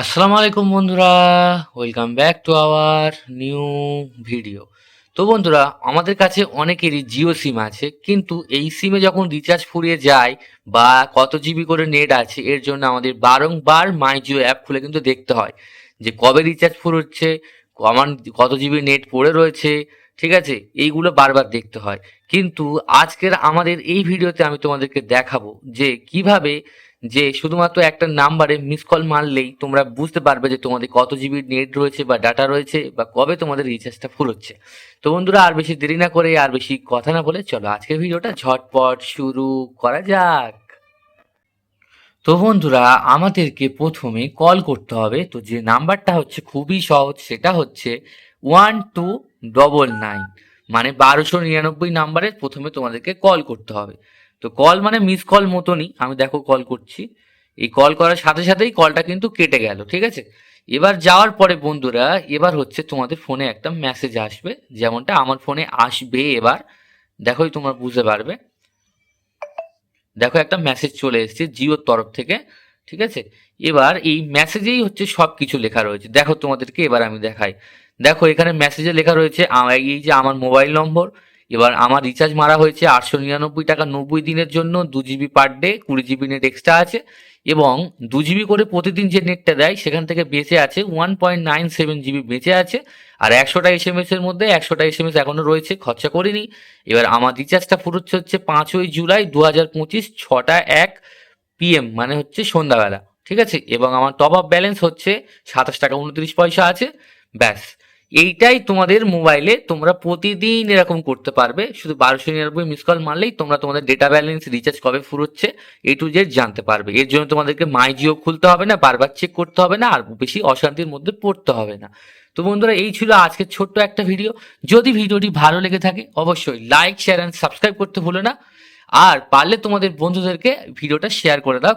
আসসালামু আলাইকুম বন্ধুরা welcome back to our new video তো বন্ধুরা, আমাদের কাছে অনেকেরই জিও সিম আছে, কিন্তু এই সিমে যখন রিচার্জ ফুরিয়ে যায় বা কত জিবি করে নেট আছে, এর জন্য আমাদের বারংবার মাই জিও অ্যাপ খুলে কিন্তু দেখতে হয় যে কবে রিচার্জ ফুরোচ্ছে আমার কত জিবি নেট পড়ে রয়েছে, ঠিক আছে? এইগুলো বারবার দেখতে হয়। কিন্তু আজকের আমাদের এই ভিডিওতে আমি তোমাদেরকে দেখাবো যে কীভাবে যে শুধুমাত্র একটা নাম্বারে মিস কল মারলেই তোমরা বুঝতে পারবে যে তোমাদের কত জিবি নেট রয়েছে বা ডাটা রয়েছে বা কবে তোমাদের রিচার্জটা ফুল হচ্ছে। তো বন্ধুরা, আর বেশি দেরি না করে, আর বেশি কথা না বলে চলো আজকের ভিডিওটা ঝটপট শুরু করা যাক। তো বন্ধুরা, আমাদেরকে প্রথমে কল করতে হবে। তো যে নাম্বারটা হচ্ছে খুবই সহজ, সেটা হচ্ছে ওয়ান টু ডবল নাইন মানে বারোশো নিরানব্বই নাম্বারে প্রথমে তোমাদেরকে কল করতে হবে। তো কল মানে মিস কল মতনই, আমি দেখো কল করছি। এই কল করার সাথে সাথেই কলটা কিন্তু কেটে গেল, ঠিক আছে? এবার যাওয়ার পরে বন্ধুরা, এবার হচ্ছে তোমাদের ফোনে একটা মেসেজ আসবে, যেমনটা আমার ফোনে আসবে এবার। দেখোই তোমরা বুঝতে পারবে। দেখো একটা মেসেজ চলে এসেছে জিওর তরফ থেকে, ঠিক আছে? এবার এই মেসেজেই হচ্ছে সব কিছু লেখা রয়েছে। দেখো তোমাদেরকে এবার আমি দেখাই। দেখো এখানে মেসেজে লেখা রয়েছে এই যে আমার মোবাইল নম্বর এবার আমার রিচার্জ মারা হয়েছে আটশো নিরানব্বই টাকা নব্বই দিনের জন্য, দু জিবি পার ডে কুড়ি জিবি নেট এক্সট্রা আছে এবং দু জিবি করে প্রতিদিন যে নেটটা দেয়, সেখান থেকে বেঁচে আছে one point nine seven GB বেঁচে আছে আর একশোটা এস এম এস এর মধ্যে একশোটা এস এম এস এখনও রয়েছে, খরচা করিনি। এবার আমার রিচার্জটা ফুরোচ্ছে হচ্ছে পাঁচই জুলাই দু হাজার পঁচিশ ছটা এক পিএম মানে হচ্ছে সন্ধ্যাবেলা, ঠিক আছে? এবং আমার টপ আপ ব্যালেন্স হচ্ছে সাতাশ টাকা উনত্রিশ পয়সা আছে, ব্যাস। এইটাই তোমাদের মোবাইলে তোমরা প্রতিদিন এরকম করতে পারবে। শুধু বারোশো নিরানব্বই মিস কল মারলেই তোমরা তোমাদের ডেটা ব্যালেন্স রিচার্জ কবে ফুরোচ্ছে এ টু জেড জানতে পারবে। এর জন্য তোমাদেরকে মাই জিও খুলতে হবে না, বারবার চেক করতে হবে না, আর বেশি অশান্তির মধ্যে পড়তে হবে না। তো বন্ধুরা, এই ছিল আজকের ছোট্ট একটা ভিডিও যদি ভিডিওটি ভালো লেগে থাকে, অবশ্যই লাইক শেয়ার অ্যান্ড সাবস্ক্রাইব করতে ভুলো না। আর পারলে তোমাদের বন্ধুদেরকে ভিডিওটা শেয়ার করে দাও।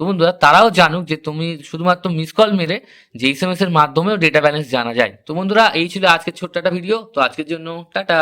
তো বন্ধুরা, তারাও জানুক যে তুমি শুধুমাত্র মিস কল মেরে যে এস এম এস এর মাধ্যমেও ডেটা ব্যালেন্স জানা যায়। তো বন্ধুরা, এই ছিল আজকের ছোট্ট একটা ভিডিও তো আজকের জন্য টাটা।